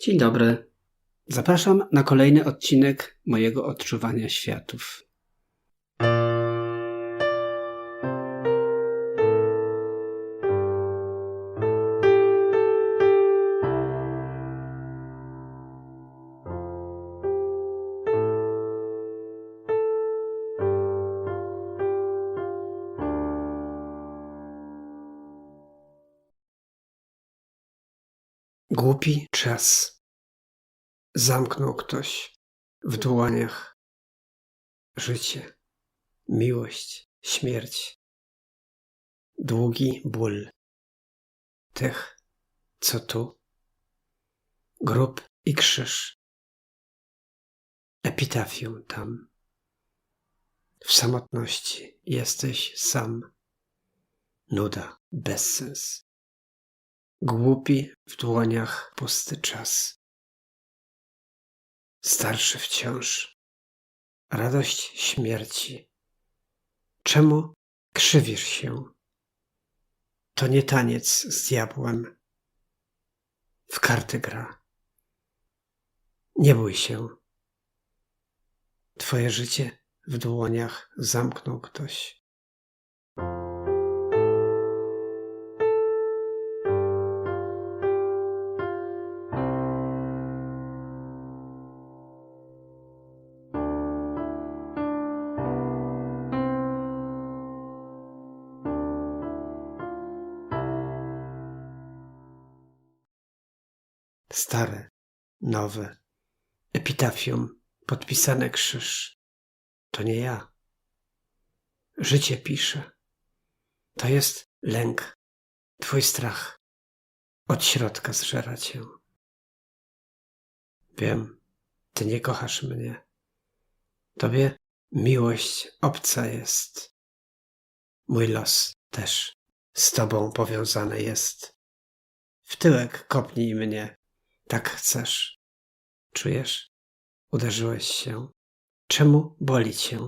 Dzień dobry. Zapraszam na kolejny odcinek mojego odczuwania światów. Głupi czas. Zamknął ktoś w dłoniach życie, miłość, śmierć, długi ból tych, co tu, grób i krzyż, epitafium tam. W samotności jesteś sam, nuda, bezsens. Głupi w dłoniach pusty czas. Starszy wciąż. Radość śmierci. Czemu krzywisz się? To nie taniec z diabłem. W karty gra. Nie bój się. Twoje życie w dłoniach zamknął ktoś. Stare, nowe, epitafium, podpisane krzyż. To nie ja. Życie pisze. To jest lęk, twój strach. Od środka zżera cię. Wiem, ty nie kochasz mnie. Tobie miłość obca jest. Mój los też z tobą powiązany jest. W tyłek kopnij mnie, tak chcesz. Czujesz? Uderzyłeś się. Czemu boli cię?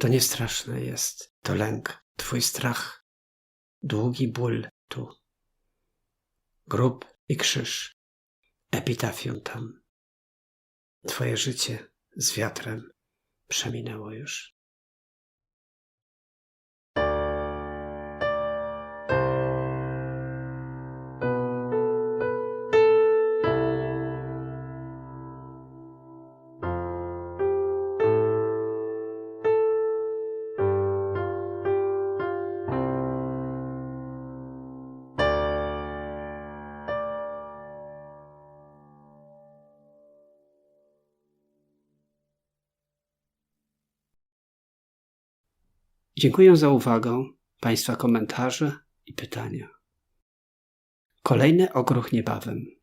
To nie straszne jest, to lęk, twój strach. Długi ból tu. Grób i krzyż. Epitafium tam. Twoje życie z wiatrem przeminęło już. Dziękuję za uwagę, Państwa komentarze i pytania. Kolejny okruch niebawem.